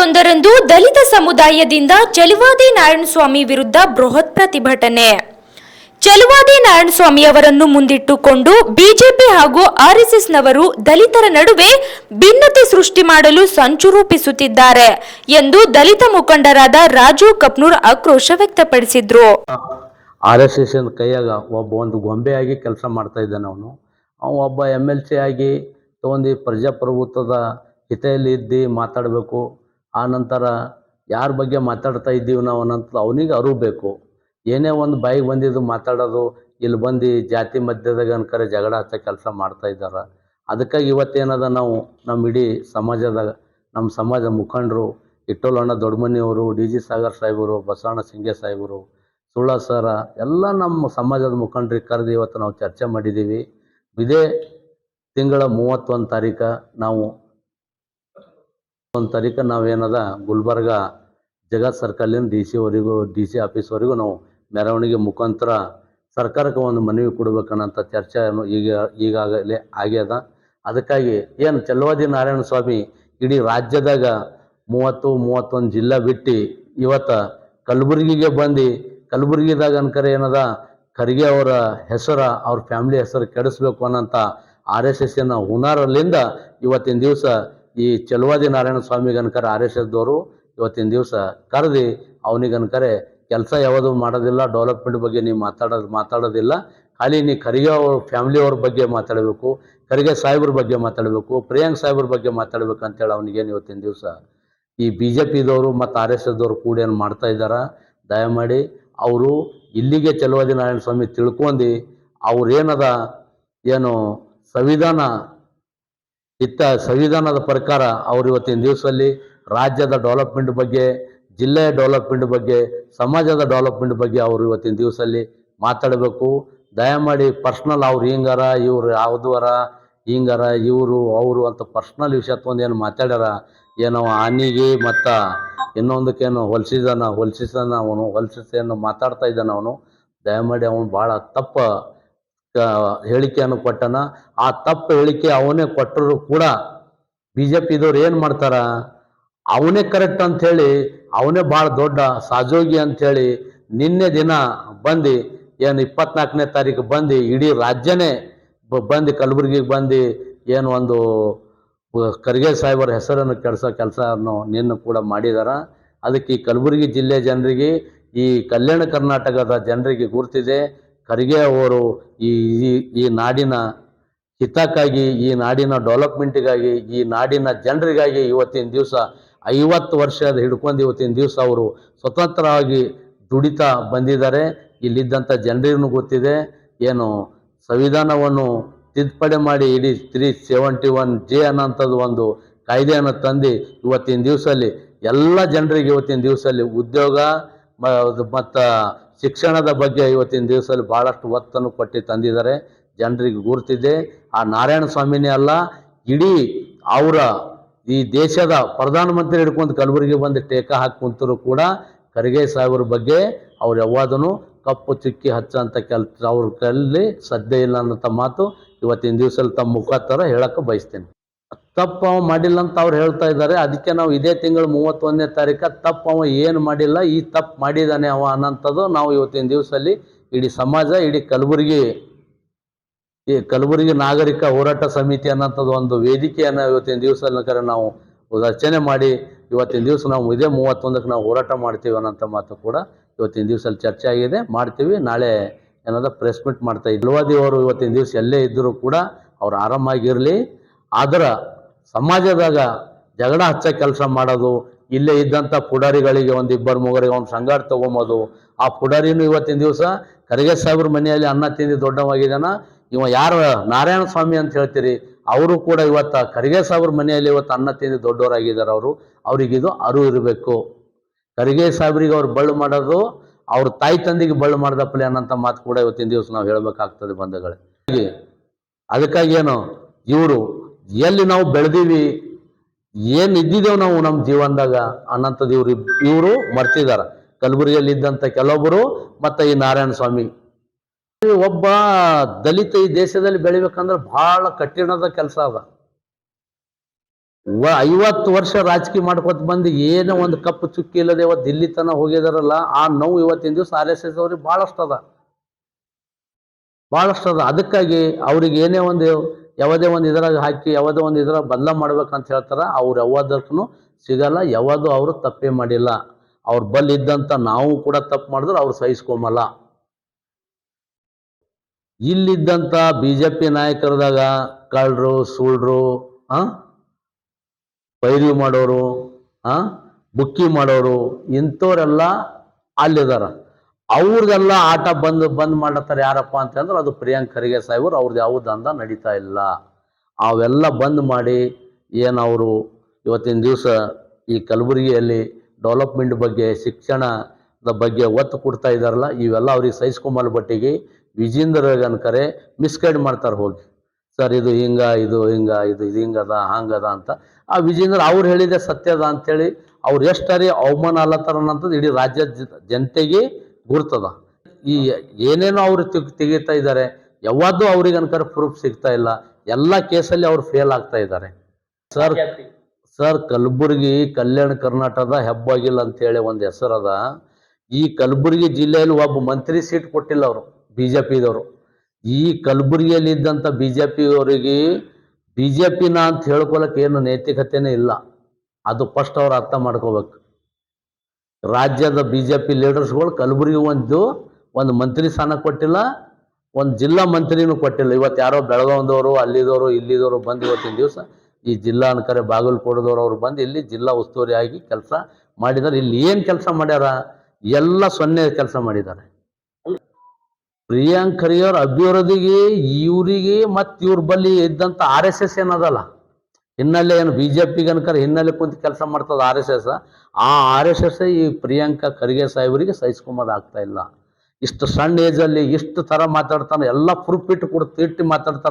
ಇಪ್ಪತ್ತೊಂದರಂದು ದಲಿತ ಸಮುದಾಯದಿಂದ ಚಲುವಾದಿ ನಾರಾಯಣಸ್ವಾಮಿ ವಿರುದ್ಧ ಬೃಹತ್ ಪ್ರತಿಭಟನೆ. ಚಲುವಾದಿ ನಾರಾಯಣಸ್ವಾಮಿ ಅವರನ್ನು ಮುಂದಿಟ್ಟುಕೊಂಡು ಬಿಜೆಪಿ ಹಾಗೂ ಆರ್ಎಸ್ಎಸ್ನವರು ದಲಿತರ ನಡುವೆ ಭಿನ್ನತೆ ಸೃಷ್ಟಿ ಮಾಡಲು ಸಂಚು ರೂಪಿಸುತ್ತಿದ್ದಾರೆ ಎಂದು ದಲಿತ ಮುಖಂಡರಾದ ರಾಜು ಕಪ್ನೂರ್ ಆಕ್ರೋಶ ವ್ಯಕ್ತಪಡಿಸಿದ್ರು. ಆರ್ ಎಸ್ ಎಸ್ ಕೈಯಾಗ ಒಬ್ಬ ಒಂದು ಗೊಂಬೆಯಾಗಿ ಕೆಲಸ ಮಾಡ್ತಾ ಇದ್ದಾನೆ ಅವನು. ಅವ ಒಬ್ಬ ಎಂ ಎಲ್ ಸಿ ಆಗಿ ತೊಗೊಂಡು ಪ್ರಜಾಪ್ರಭುತ್ವದ ಹಿತೆಯಲ್ಲಿ ಇದ್ದು ಮಾತಾಡಬೇಕು. ಆ ನಂತರ ಯಾರ ಬಗ್ಗೆ ಮಾತಾಡ್ತಾ ಇದ್ದೀವಿ ನಾವು ಅನ್ನೋಂಥದ್ದು ಅವನಿಗೆ ಅರಿವು ಬೇಕು. ಏನೇ ಒಂದು ಬಾಯಿಗೆ ಬಂದಿದ್ದು ಮಾತಾಡೋದು ಇಲ್ಲಿ ಬಂದು ಜಾತಿ ಮಧ್ಯದಾಗ ಅನ್ಕರೆ ಜಗಳ ಹಚ್ಚೋ ಕೆಲಸ ಮಾಡ್ತಾ ಇದ್ದಾರೆ. ಅದಕ್ಕಾಗಿ ಇವತ್ತೇನದ ನಾವು ನಮ್ಮ ಇಡೀ ಸಮಾಜದಾಗ ನಮ್ಮ ಸಮಾಜ ಮುಖಂಡರು ಇಟ್ಟೋಲಣ್ಣ ದೊಡ್ಡಮನಿಯವರು ಡಿ ಜಿ ಸಾಗರ್ ಸಾಹೇಬರು, ಬಸವಣ್ಣ ಸಿಂಗೆ ಸಾಹೇಬರು, ಸುಳ್ಳ ಸರ, ಎಲ್ಲ ನಮ್ಮ ಸಮಾಜದ ಮುಖಂಡರಿಗೆ ಕರೆದು ಇವತ್ತು ನಾವು ಚರ್ಚೆ ಮಾಡಿದ್ದೀವಿ ಇದೇ ತಿಂಗಳ ಮೂವತ್ತೊಂದು ತಾರೀಕು ನಾವು ಒಂದು ತಾರೀಕು ನಾವೇನದ ಗುಲ್ಬರ್ಗ ಜಗತ್ ಸರ್ಕಲಿನ ಡಿ ಸಿ ವರೆಗೂ, ಡಿ ಸಿ ಆಫೀಸ್ವರೆಗೂ ನಾವು ಮೆರವಣಿಗೆ ಮುಖಾಂತರ ಸರ್ಕಾರಕ್ಕೆ ಒಂದು ಮನವಿ ಕೊಡ್ಬೇಕನ್ನೋಂಥ ಚರ್ಚೆ ಈಗ, ಈಗಾಗಲೇ ಆಗ್ಯದ. ಅದಕ್ಕಾಗಿ ಏನು ಚಲುವಾದಿ ನಾರಾಯಣ ಸ್ವಾಮಿ ಇಡೀ ರಾಜ್ಯದಾಗ ಮೂವತ್ತು, ಮೂವತ್ತೊಂದು ಜಿಲ್ಲಾ ಬಿಟ್ಟು ಇವತ್ತು ಕಲಬುರಗಿಗೆ ಬಂದು, ಕಲಬುರಗಿದಾಗ ಅನ್ಕರೆ ಏನದ, ಖರ್ಗೆ ಅವರ ಹೆಸರ, ಅವ್ರ ಫ್ಯಾಮ್ಲಿ ಹೆಸರು ಕೆಡಿಸ್ಬೇಕು ಅನ್ನೋಂಥ ಆರ್ ಎಸ್ ಎಸ್ಸಿನ ಹುನಾರಲ್ಲಿಂದ ಇವತ್ತಿನ ದಿವಸ ಈ ಚಲುವಾದಿ ನಾರಾಯಣ ಸ್ವಾಮಿ ಅನ್ಕರೆ ಆರ್ ಎಸ್ ಎಸ್ದವರು ಇವತ್ತಿನ ದಿವಸ ಕರೆದು ಅವನಿಗನ್ಕರೆ ಕೆಲಸ ಯಾವುದು ಮಾಡೋದಿಲ್ಲ ಡೆವಲಪ್ಮೆಂಟ್ ಬಗ್ಗೆ ನೀವು ಮಾತಾಡೋದು ಮಾತಾಡೋದಿಲ್ಲ. ಖಾಲಿ ನೀ ಖರ್ಗೆ ಅವ್ರ ಫ್ಯಾಮಿಲಿಯವ್ರ ಬಗ್ಗೆ ಮಾತಾಡಬೇಕು, ಖರ್ಗೆ ಸಾಹೇಬ್ರ ಬಗ್ಗೆ ಮಾತಾಡಬೇಕು, ಪ್ರಿಯಾಂಕ್ ಸಾಹೇಬ್ರ ಬಗ್ಗೆ ಮಾತಾಡ್ಬೇಕು ಅಂತೇಳಿ ಅವನಿಗೇನು ಇವತ್ತಿನ ದಿವಸ. ಈ ಬಿ ಜೆ ಪಿದವರು ಮತ್ತು ಆರ್ ಎಸ್ ಎಸ್ದವರು ಕೂಡ ಏನು ಮಾಡ್ತಾ ಇದ್ದಾರೆ, ದಯಮಾಡಿ ಅವರು ಇಲ್ಲಿಗೆ ಚಲುವಾದಿ ನಾರಾಯಣ ಸ್ವಾಮಿ ತಿಳ್ಕೊಂಡು ಅವ್ರೇನದ ಏನು ಸಂವಿಧಾನ ಇತ್ತ ಸಂವಿಧಾನದ ಪ್ರಕಾರ ಅವರು ಇವತ್ತಿನ ದಿವಸದಲ್ಲಿ ರಾಜ್ಯದ ಡೆವಲಪ್ಮೆಂಟ್ ಬಗ್ಗೆ ಜಿಲ್ಲೆಯ ಡೆವಲಪ್ಮೆಂಟ್ ಬಗ್ಗೆ, ಸಮಾಜದ ಡೆವಲಪ್ಮೆಂಟ್ ಬಗ್ಗೆ ಅವರು ಇವತ್ತಿನ ದಿವಸದಲ್ಲಿ ಮಾತಾಡಬೇಕು. ದಯಮಾಡಿ ಪರ್ಸ್ನಲ್ ಅವ್ರು ಹಿಂಗಾರ, ಇವ್ರು ಯಾವುದವರ, ಹಿಂಗಾರ ಇವರು ಅವರು ಅಂತ ಪರ್ಸ್ನಲ್ ವಿಷಯ ತೊಗೊಂಡು ಏನು ಮಾತಾಡ್ಯಾರ, ಏನೋ ಆನಿಗೆ ಮತ್ತು ಇನ್ನೊಂದಕ್ಕೇನು ಹೊಲ್ಸಿದಾನ ಹೊಲ್ಸಿದಾನ ಅವನು ಹೊಲ್ಸಿಸೇನು ಮಾತಾಡ್ತಾ ಇದ್ದಾನ ಅವನು. ದಯಮಾಡಿ ಅವನು ಭಾಳ ತಪ್ಪ ಹೇಳಿಕೆಯನ್ನು ಕೊಟ್ಟನ ಆ ತಪ್ಪು ಹೇಳಿಕೆ ಅವನೇ ಕೊಟ್ಟರು ಕೂಡ ಬಿ ಜೆ ಪಿದವ್ರು ಏನು ಮಾಡ್ತಾರ? ಅವನೇ ಕರೆಕ್ಟ್ ಅಂಥೇಳಿ, ಅವನೇ ಭಾಳ ದೊಡ್ಡ ಸಾಜೋಗಿ ಅಂಥೇಳಿ ನಿನ್ನೆ ದಿನ ಬಂದು, ಏನು ಇಪ್ಪತ್ನಾಲ್ಕನೇ ತಾರೀಕು ಬಂದು, ಇಡೀ ರಾಜ್ಯನೇ ಬಂದು ಕಲಬುರಗಿಗೆ ಬಂದು, ಏನು ಒಂದು ಖರ್ಗೆ ಸಾಹೇಬರ ಹೆಸರನ್ನು ಕೆಡಿಸೋ ಕೆಲಸವನ್ನು ನಿನ್ನ ಕೂಡ ಮಾಡಿದಾರ. ಅದಕ್ಕೆ ಈ ಕಲಬುರಗಿ ಜಿಲ್ಲೆ ಜನರಿಗೆ, ಈ ಕಲ್ಯಾಣ ಕರ್ನಾಟಕದ ಜನರಿಗೆ ಗುರುತಿದೆ. ಖರ್ಗೆ ಅವರು ಈ, ಈ- ನಾಡಿನ ಹಿತಕ್ಕಾಗಿ, ಈ ನಾಡಿನ ಡೆವಲಪ್ಮೆಂಟಿಗಾಗಿ, ಈ ನಾಡಿನ ಜನರಿಗಾಗಿ ಇವತ್ತಿನ ದಿವಸ ಐವತ್ತು ವರ್ಷದ ಹಿಡ್ಕೊಂಡು ಇವತ್ತಿನ ದಿವಸ ಅವರು ಸ್ವತಂತ್ರವಾಗಿ ದುಡಿತಾ ಬಂದಿದ್ದಾರೆ. ಇಲ್ಲಿದ್ದಂಥ ಜನರಿಗೂ ಗೊತ್ತಿದೆ. ಏನು ಸಂವಿಧಾನವನ್ನು ತಿದ್ದುಪಡಿ ಮಾಡಿ ಇಡೀ ತ್ರೀ ಸೆವೆಂಟಿ ಒನ್ ಜೆ ಅನ್ನೋಂಥದ್ದು ಒಂದು ಕಾಯ್ದೆಯನ್ನು ತಂದು ಇವತ್ತಿನ ದಿವಸಲ್ಲಿ ಎಲ್ಲ ಜನರಿಗೆ ಇವತ್ತಿನ ದಿವಸಲ್ಲಿ ಉದ್ಯೋಗ ಮತ್ತು ಶಿಕ್ಷಣದ ಬಗ್ಗೆ ಇವತ್ತಿನ ದಿವಸದಲ್ಲಿ ಭಾಳಷ್ಟು ಒತ್ತನ್ನು ಕೊಟ್ಟು ತಂದಿದ್ದಾರೆ. ಜನರಿಗೆ ಗುರುತಿದೆ. ಆ ನಾರಾಯಣ ಸ್ವಾಮಿನೇ ಅಲ್ಲ, ಇಡೀ ಅವರ ಈ ದೇಶದ ಪ್ರಧಾನಮಂತ್ರಿ ಹಿಡ್ಕೊಂಡು ಕಲಬುರಗಿ ಬಂದು ಟೇಕ ಹಾಕಿ ಕೂಡ ಖರ್ಗೆ ಸಾಹೇಬ್ರ ಬಗ್ಗೆ ಅವ್ರು ಯಾವಾದನು ಕಪ್ಪು ಚುಕ್ಕಿ ಹಚ್ಚಂತ ಕೆಲ್ಸ ಅವ್ರ ಕಲ್ಲಿ ಸದ್ಯ ಇಲ್ಲ ಅನ್ನೋಂಥ ಮಾತು ಇವತ್ತಿನ ದಿವಸದಲ್ಲಿ ತಮ್ಮ ಮುಖಾಂತರ ಹೇಳಕ್ಕೆ ಬಯಸ್ತೇನೆ. ತಪ್ಪು ಅವ ಮಾಡಿಲ್ಲ ಅಂತ ಅವ್ರು ಹೇಳ್ತಾ ಇದ್ದಾರೆ. ಅದಕ್ಕೆ ನಾವು ಇದೇ ತಿಂಗಳು ಮೂವತ್ತೊಂದನೇ ತಾರೀಕು ತಪ್ಪು ಅವ ಏನು ಮಾಡಿಲ್ಲ, ಈ ತಪ್ಪು ಮಾಡಿದ್ದಾನೆ ಅವ ಅನ್ನೋಂಥದ್ದು ನಾವು ಇವತ್ತಿನ ದಿವಸದಲ್ಲಿ ಇಡೀ ಸಮಾಜ, ಇಡೀ ಕಲಬುರಗಿ, ಈ ಕಲಬುರಗಿ ನಾಗರಿಕ ಹೋರಾಟ ಸಮಿತಿ ಅನ್ನೋಂಥದ್ದು ಒಂದು ವೇದಿಕೆಯನ್ನು ಇವತ್ತಿನ ದಿವಸ ನಾವು ರಚನೆ ಮಾಡಿ, ಇವತ್ತಿನ ದಿವಸ ನಾವು ಇದೇ ಮೂವತ್ತೊಂದಕ್ಕೆ ನಾವು ಹೋರಾಟ ಮಾಡ್ತೀವಿ ಅನ್ನೋಂಥ ಮಾತು ಕೂಡ ಇವತ್ತಿನ ದಿವಸಲ್ಲಿ ಚರ್ಚೆ ಆಗಿದೆ. ಮಾಡ್ತೀವಿ. ನಾಳೆ ಏನದ ಪ್ರೆಸ್ ಮೀಟ್ ಮಾಡ್ತಾ ಇಲ್ವಾದಿ ಅವರು ಇವತ್ತಿನ ದಿವಸ ಎಲ್ಲೇ ಇದ್ದರೂ ಕೂಡ ಅವ್ರು ಆರಾಮಾಗಿರಲಿ. ಆದ್ರೆ ಸಮಾಜದಾಗ ಜಗಳ ಹಚ್ಚ ಕೆಲಸ ಮಾಡೋದು, ಇಲ್ಲೇ ಇದ್ದಂಥ ಪುಡಾರಿಗಳಿಗೆ ಒಂದು ಇಬ್ಬರು ಮೂವರಿಗೆ ಒಂದು ಸಂಗಾಟ ತೊಗೊಂಬೋದು, ಆ ಪುಡಾರಿನೂ ಇವತ್ತಿನ ದಿವಸ ಕರಿಗೆ ಸಾಹೇಬ್ರ ಮನೆಯಲ್ಲಿ ಅನ್ನ ತಿಂದು ದೊಡ್ಡವಾಗಿದ್ದಾನ ಇವ ಯಾರು ನಾರಾಯಣ ಸ್ವಾಮಿ ಅಂತ ಹೇಳ್ತೀರಿ, ಅವರು ಕೂಡ ಇವತ್ತು ಕರಿಗೆ ಸಾಹೇಬ್ರ ಮನೆಯಲ್ಲಿ ಇವತ್ತು ಅನ್ನ ತಿಂದು ದೊಡ್ಡವರಾಗಿದ್ದಾರೆ ಅವರು. ಅವರಿಗಿದು ಅರು ಇರಬೇಕು. ಕರಿಗೆ ಸಾಹೇಬ್ರಿಗೆ ಅವ್ರು ಬಳ್ಳು ಮಾಡೋದು, ಅವ್ರ ತಾಯಿ ತಂದಿಗೆ ಬಳ್ಳು ಮಾಡ್ದಪ್ಪಲೆ ಅನ್ನೋಂಥ ಮಾತು ಕೂಡ ಇವತ್ತಿನ ದಿವಸ ನಾವು ಹೇಳಬೇಕಾಗ್ತದೆ ಬಂಧುಗಳೇ. ಅದಕ್ಕಾಗಿ ಏನು, ಇವರು ಎಲ್ಲಿ ನಾವು ಬೆಳೆದೀವಿ, ಏನು ಇದ್ದಿದ್ದೇವೆ ನಾವು ನಮ್ಮ ಜೀವನದಾಗ? ಅನ್ನಂಥದ್ದು ಇವ್ರು ಇವರು ಮರ್ತಿದ್ದಾರೆ ಕಲಬುರಗಿಯಲ್ಲಿ ಇದ್ದಂಥ ಕೆಲವೊಬ್ಬರು ಮತ್ತು ಈ ನಾರಾಯಣ ಸ್ವಾಮಿ. ಒಬ್ಬ ದಲಿತ ಈ ದೇಶದಲ್ಲಿ ಬೆಳಿಬೇಕಂದ್ರೆ ಬಹಳ ಕಠಿಣದ ಕೆಲಸ ಅದ. ಐವತ್ತು ವರ್ಷ ರಾಜಕೀಯ ಮಾಡ್ಕೊತ ಬಂದು ಏನೋ ಒಂದು ಕಪ್ಪು ಚುಕ್ಕಿ ಇಲ್ಲದೆ ಇವತ್ತು ದಿಲ್ಲಿ ತನಕ ಹೋಗಿದಾರಲ್ಲ, ಆ ನೋವು ಇವತ್ತಿನ ದಿವಸ ಆರ್ ಎಸ್ ಎಸ್ ಅವ್ರಿಗೆ ಭಾಳಷ್ಟು ಅದ. ಅದಕ್ಕಾಗಿ ಅವ್ರಿಗೆ ಏನೇ ಒಂದು ಯಾವುದೇ ಒಂದು ಇದ್ರಾಗ ಹಾಕಿ, ಯಾವುದೇ ಒಂದು ಇದ್ರಾಗ ಬದಲ ಮಾಡ್ಬೇಕಂತ ಹೇಳ್ತಾರೆ, ಅವ್ರು ಯಾವ್ದಕ್ಕೂ ಸಿಗಲ್ಲ, ಯಾವುದು ಅವರು ತಪ್ಪೇ ಮಾಡಿಲ್ಲ. ಅವ್ರ ಬಲ್ ಇದ್ದಂಥ ನಾವು ಕೂಡ ತಪ್ಪು ಮಾಡಿದ್ರೆ ಅವ್ರು ಸಹಿಸ್ಕೊಂಬಲ್ಲ ಇಲ್ಲಿದ್ದಂಥ ಬಿ ಜೆ ಪಿ ನಾಯಕರದಾಗ ಕಳ್ಳರು ಸುಳ್ರು, ಆ? ಪೈರಿ ಮಾಡೋರು, ಆ? ಬುಕ್ಕಿ ಮಾಡೋರು ಇಂಥವರೆಲ್ಲ ಅಲ್ಲಿದಾರ. ಅವ್ರದೆಲ್ಲ ಆಟ ಬಂದು, ಬಂದ್ ಮಾಡತ್ತಾರೆ ಯಾರಪ್ಪ ಅಂತಂದ್ರೆ ಅದು ಪ್ರಿಯಾಂಕ್ ಖರ್ಗೆ ಸಾಹೇಬರು. ಅವ್ರದ್ದು ಯಾವ ದಂಧ ನಡೀತಾ ಇಲ್ಲ. ಅವೆಲ್ಲ ಬಂದ್ ಮಾಡಿ ಏನು ಅವರು ಇವತ್ತಿನ ದಿವಸ ಈ ಕಲಬುರಗಿಯಲ್ಲಿ ಡೆವಲಪ್ಮೆಂಟ್ ಬಗ್ಗೆ, ಶಿಕ್ಷಣದ ಬಗ್ಗೆ ಒತ್ತು ಕೊಡ್ತಾ ಇದ್ದಾರಲ್ಲ, ಇವೆಲ್ಲ ಅವ್ರಿಗೆ ಸಹಿಸ್ಕೊಂಬಲ್ ಬಟ್ಟಿಗೆ ವಿಜೇಂದ್ರ ಅನ್ಕರೆ ಮಿಸ್ಗೈಡ್ ಮಾಡ್ತಾರೆ ಹೋಗಿ. ಸರ್, ಇದು ಹಿಂಗ ಇದು ಹಿಂಗ, ಇದು ಇದು ಹಿಂಗದ, ಹಂಗದ ಅಂತ. ಆ ವಿಜೇಂದ್ರ ಅವ್ರು ಹೇಳಿದೆ ಸತ್ಯದ ಅಂತೇಳಿ ಅವ್ರು ಎಷ್ಟರಿ ಅವಮಾನ ಅಲ್ಲತ್ತಾರ ಅನ್ನೋದು ಇಡೀ ರಾಜ್ಯದ ಜನತೆಗೆ ಗುರ್ತದ. ಈ ಏನೇನೋ ಅವರು ತೆಗ್- ತೆಗಿತಾ ಇದ್ದಾರೆ ಯಾವಾದ್ದು ಅವ್ರಿಗೆ ಅನ್ಕರ ಪ್ರೂಫ್ ಸಿಗ್ತಾ ಇಲ್ಲ. ಎಲ್ಲ ಕೇಸಲ್ಲಿ ಅವ್ರು ಫೇಲ್ ಆಗ್ತಾ ಇದ್ದಾರೆ. ಸರ್ ಸರ್, ಕಲಬುರಗಿ, ಕಲ್ಯಾಣ ಕರ್ನಾಟಕದ ಹೆಬ್ಬಾಗಿಲ್ ಅಂತೇಳಿ ಒಂದು ಹೆಸರದ ಈ ಕಲಬುರಗಿ ಜಿಲ್ಲೆಯಲ್ಲಿ ಒಬ್ಬ ಮಂತ್ರಿ ಸೀಟ್ ಕೊಟ್ಟಿಲ್ಲ ಅವರು ಬಿ ಜೆ ಪಿದವರು ಈ ಕಲಬುರಗಿಯಲ್ಲಿ ಇದ್ದಂಥ ಬಿ ಜೆ ಪಿಯವರಿಗೆ ಬಿ ಜೆ ಪಿನ ಅಂತ ಹೇಳ್ಕೊಳಕ್ಕೆ ಏನು ನೈತಿಕತೆನೇ ಇಲ್ಲ. ಅದು ಫಸ್ಟ್ ಅವ್ರು ಅರ್ಥ ಮಾಡ್ಕೋಬೇಕು. ರಾಜ್ಯದ ಬಿ ಜೆ ಪಿ ಲೀಡರ್ಸ್ಗಳು ಕಲಬುರಗಿ ಒಂದು ಒಂದು ಮಂತ್ರಿ ಸ್ಥಾನ ಕೊಟ್ಟಿಲ್ಲ, ಒಂದು ಜಿಲ್ಲಾ ಮಂತ್ರಿನೂ ಕೊಟ್ಟಿಲ್ಲ. ಇವತ್ತು ಯಾರೋ ಬೆಳಗಾವದವರು, ಅಲ್ಲಿದವರು, ಇಲ್ಲಿದವರು ಬಂದು ಇವತ್ತಿನ ದಿವಸ ಈ ಜಿಲ್ಲಾ ಅನ್ಕರೆ ಬಾಗಲಕೋಟದವರು ಅವ್ರು ಬಂದು ಇಲ್ಲಿ ಜಿಲ್ಲಾ ಉಸ್ತುವಾರಿ ಆಗಿ ಕೆಲಸ ಮಾಡಿದ್ದಾರೆ. ಇಲ್ಲಿ ಏನು ಕೆಲಸ ಮಾಡ್ಯಾರ? ಎಲ್ಲ ಸೊನ್ನೆ ಕೆಲಸ ಮಾಡಿದ್ದಾರೆ. ಪ್ರಿಯಾಂಕ್ ಖರ್ಗೆ ಅವ್ರ ಅಭಿವೃದ್ಧಿಗೆ ಇವರಿಗೆ ಮತ್ತು ಇವ್ರ ಬಳಿ ಇದ್ದಂಥ ಆರ್ ಎಸ್ ಎಸ್ ಏನದಲ್ಲ ಹಿನ್ನೆಲೆ ಏನು ಬಿ ಜೆ ಪಿಗೆ ಅನ್ಕರ ಹಿನ್ನೆಲೆ ಕುಂತು ಕೆಲಸ ಮಾಡ್ತದೆ ಆರ್ ಎಸ್ ಎಸ್, ಆ ಆರ್ ಎಸ್ ಎಸ್ ಈ ಪ್ರಿಯಾಂಕಾ ಖರ್ಗೆ ಸಾಹೇಬರಿಗೆ ಸಹಿಸ್ಕೊಂಬೋದು ಆಗ್ತಾ ಇಲ್ಲ. ಇಷ್ಟು ಸಣ್ಣ ಏಜಲ್ಲಿ ಇಷ್ಟು ಥರ ಮಾತಾಡ್ತಾನೆ, ಎಲ್ಲ ಪ್ರೂಫ್ ಇಟ್ಟು ಕೊಡ್ತು, ಇಟ್ಟು ಮಾತಾಡ್ತಾರೆ.